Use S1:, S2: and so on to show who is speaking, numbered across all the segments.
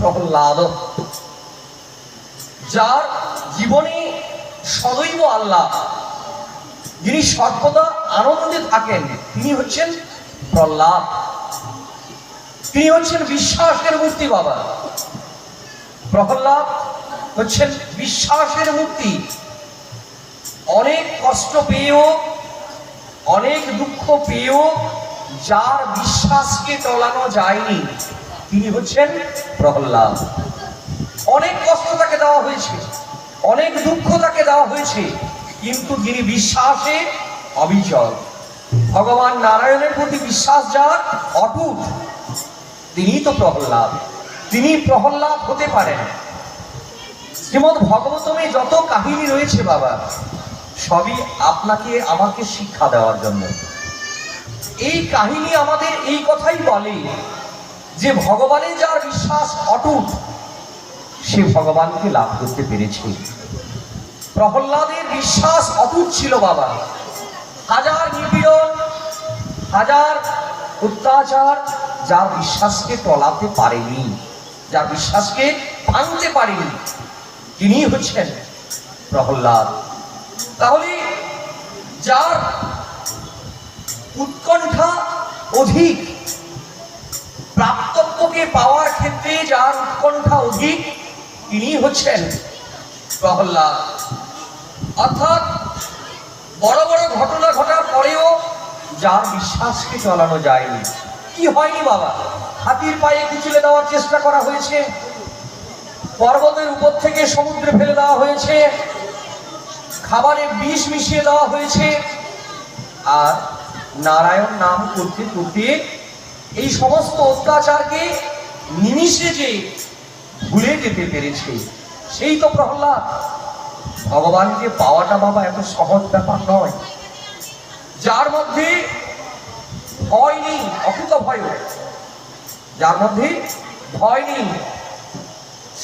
S1: প্রহ্লাদ। যার জীবনে সদৈব আল্লাহ, যিনি সর্বদা আনন্দে থাকেন, তিনি হচ্ছেন প্রহ্লাদ। তিনি হচ্ছেন বিশ্বাসের মূর্তি বাবা। প্রহ্লাদ হচ্ছেন বিশ্বাসের মূর্তি। অনেক কষ্ট পেয়েও, অনেক দুঃখ পেয়েও, যার বিশ্বাসকে টলানো যায়নি। তিনি হচ্ছেন প্রহ্লাদ। অনেক কষ্ট তাকে দেওয়া হয়েছে, অনেক দুঃখ তাকে দেওয়া হয়েছে, কিন্তু তিনি বিশ্বাসে অবিচল। ভগবান নারায়ণের প্রতি বিশ্বাস যার অটুট, তিনি তো প্রহ্লাদ। তিনি প্রহ্লাদ হতে পারেন। শ্রীমদ ভগবতমে যত কাহিনী রয়েছে বাবা, সবই আপনাকে, আমাকে শিক্ষা দেওয়ার জন্য। এই কাহিনী আমাদের এই কথাই বলে যে ভগবানে যার বিশ্বাস অটুট, সে ভগবানকে লাভ করতে পেরেছে। প্রহ্লাদের বিশ্বাস অটুট ছিল বাবা। হাজার নিপীড়ন, হাজার অত্যাচার, যার বিশ্বাসকে টলাতে পারেনি, যার বিশ্বাসকে ভাঙতে পারেনি, তিনি হচ্ছেন প্রহ্লাদ। তাহলে যার উৎকণ্ঠা অধিক প্রাপ্তব্যকে পাওয়ার ক্ষেত্রে যার উৎকণ্ঠা অধিক, তিনি হচ্ছেন প্রহ্লাদ। অর্থাৎ বড় বড় ঘটনা ঘটার পরেও যার বিশ্বাসকে চলানো যায়নি। কি হয়নি বাবা? হাতির পায়ে কুচলে দেওয়ার চেষ্টা করা হয়েছে। পর্বতের উপর থেকে সমুদ্রে ফেলে দেওয়া হয়েছে। খাবারে বিষ মিশিয়ে দেওয়া হয়েছে। আর নারায়ণ নাম করতে করতে এই সমস্ত অত্যাচারকে নিমিষে যে ভুলে যেতে পেরেছে, সেই তো প্রহ্লাদ। ভগবানকে পাওয়াটা বাবা এত সহজ ব্যাপার নয়। যার মধ্যে ভয় নেই, অকুত ভয় যার মধ্যে ভয় নেই,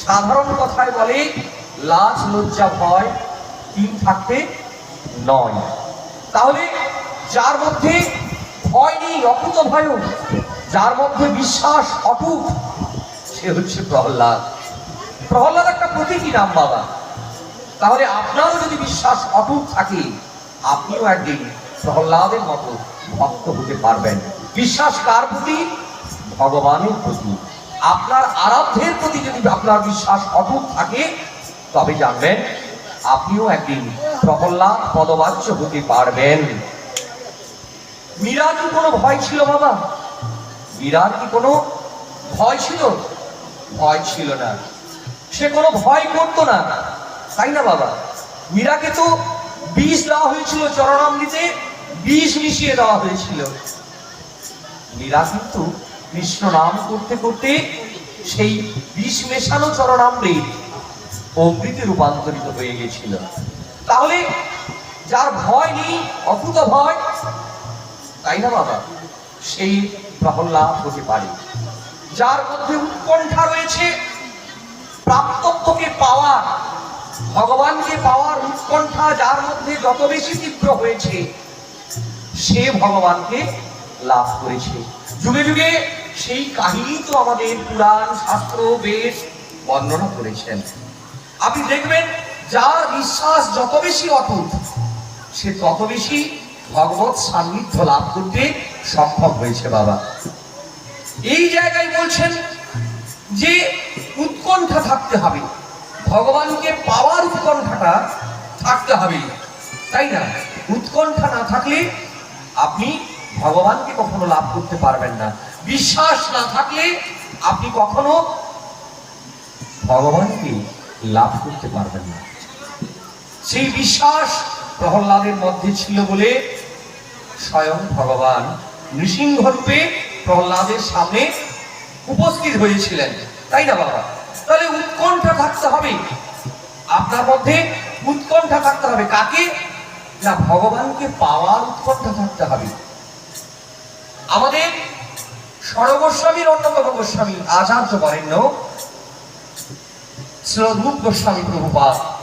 S1: সাধারণ কথায় বলে, লাজ, লজ্জা, ভয় তিন থাকতে নয়। তাহলে যার মধ্যে ভয় নেই, অকুত ভয় যার মধ্যে বিশ্বাস অটুট, সে হচ্ছে প্রহ্লাদ। প্রহ্লাদ একটা প্রতীকী নাম, বাবা। তাহলে আপনারও যদি বিশ্বাস অটুট থাকে, আপনিও একদিন প্রহ্লাদের মতো ভক্ত হতে পারবেন। বিশ্বাস কার প্রতি? ভগবানের প্রতি। আপনার আরাধ্যের প্রতি যদি আপনার বিশ্বাস অটুট থাকে, তবে জানবেন, আপনিও একদিন প্রহ্লাদ পদবাচ্য হতে পারবেন। মীরার কি কোনো ভয় ছিল, বাবা? মীরার কি কোনো ভয় ছিল? ভয় ছিল না। সে কোনো ভয় করতো না। তাই না বাবা? মীরাকে তো বিষ দেওয়া হয়েছিল চরণামৃতে বিষ মিশিয়ে দেওয়া হয়েছিল। মীরা কিন্তু কৃষ্ণ নাম করতে করতে সেই বিষ মেশানো চরণামৃত অমৃতে রূপান্তরিত হয়ে গেছিল। তাহলে যার ভয় নেই অকুত ভয়, তাই না বাবা? সেই প্রহ্লাদ হতে পারে। যার মধ্যে উৎকণ্ঠা রয়েছে প্রাপ্তব্যকে পাওয়ার ভগবানকে পাওয়ার উৎকণ্ঠা যার মধ্যে যত বেশি তীব্র হয়েছে, সে ভগবানকে লাভ করেছে। যুগে যুগে সেই কাহিনী তো আমাদের পুরাণ, শাস্ত্র বেশ বর্ণনা করেছেন। আপনি দেখবেন, যার বিশ্বাস যত বেশি অটুট, সে তত বেশি ভগবত সান্নিধ্য লাভ করতে সম্ভব হয়েছে, বাবা। এই জায়গায় বলছেন যে উৎকণ্ঠা থাকতে হবে। ভগবানকে পাওয়ার উৎকণ্ঠাটা থাকতে হবে। তাই না? উৎকণ্ঠা না থাকলে আপনি ভগবানকে কখনো লাভ করতে পারবেন না। বিশ্বাস না থাকলে আপনি কখনো ভগবানকে লাভ করতে পারবেন না। সেই বিশ্বাস প্রহ্লাদের মধ্যে ছিল বলে স্বয়ং ভগবান নৃসিংহ রূপে প্রহ্লাদের সামনে উপস্থিত হয়েছিলেন। তাই না বাবা? তাহলে উৎকণ্ঠা থাকতে হবে। আপনার মধ্যে উৎকণ্ঠা থাকতে হবে। কাকে? না, ভগবানকে পাওয়ার উৎকণ্ঠা থাকতে হবে। আমাদের সর্বস্বামীর অন্যতম গোস্বামী আচার্য বরেণ্য শ্রদ্ধূপ গোস্বামী প্রভুপাদ।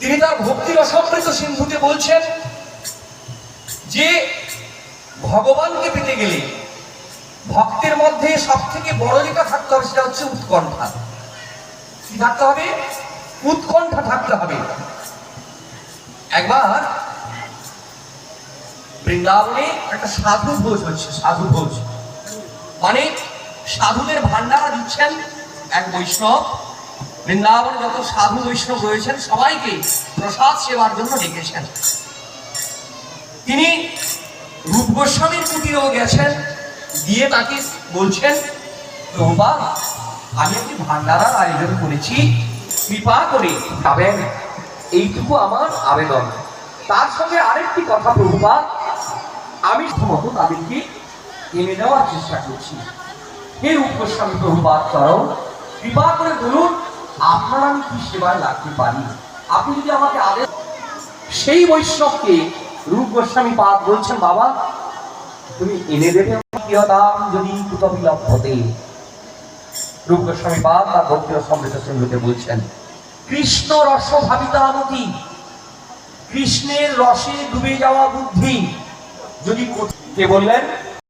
S1: তিনি তার ভক্তি রসমৃত সিন্ধুতে বলছেন যে, ভগবানকে পেতে গেলে ভক্তের মধ্যে সব থেকে বড় যেটা থাকতে হবে সেটা হচ্ছে উৎকণ্ঠা। কি থাকতে হবে? উৎকণ্ঠা থাকতে হবে। একবার বৃন্দাবনে একটা সাধু ভোজ হচ্ছে, সাধু ভোজ। মানে সাধুদের ভান্ডারা দিচ্ছেন এক বৈষ্ণব। বৃন্দাবনে যত সাধু বৈষ্ণব রয়েছেন, সবাইকে প্রসাদ সেবার জন্য ডেকেছেন। তিনি রূপ গোস্বামীর কুটিরেও গেছেন দিয়ে তাকে বলছেন প্রভা আমি একটি ভান্ডারার আয়োজন করেছি, কৃপা করে যাবেন এইটুকু আমার আবেদন। তার সঙ্গে আরেকটি কথা, প্রভুপা, আমি মতো তাদেরকে এনে দেওয়ার চেষ্টা করছি। হে রূপ গোস্বামী প্রভুপাত চরণ, কৃপা করে বলুন আপনার আমি কি সেবায় লাগতে পারি? আপনি যদি আমাকে আদেশ সেই বৈষ্ণবকে রূপ গোস্বামী পাদ বলছেন, বাবা, তুমি এনে দেবে প্রিয়দাম যদি কুতবিলভ হতে। রূপ গোস্বামী পাদ তার ভক্তি সমৃদ্ধ সঙ্গীতে বলছেন, কৃষ্ণ রস ভাবিতামতি কৃষ্ণের রসে ডুবে যাওয়া বুদ্ধি। যদি কে বললেন?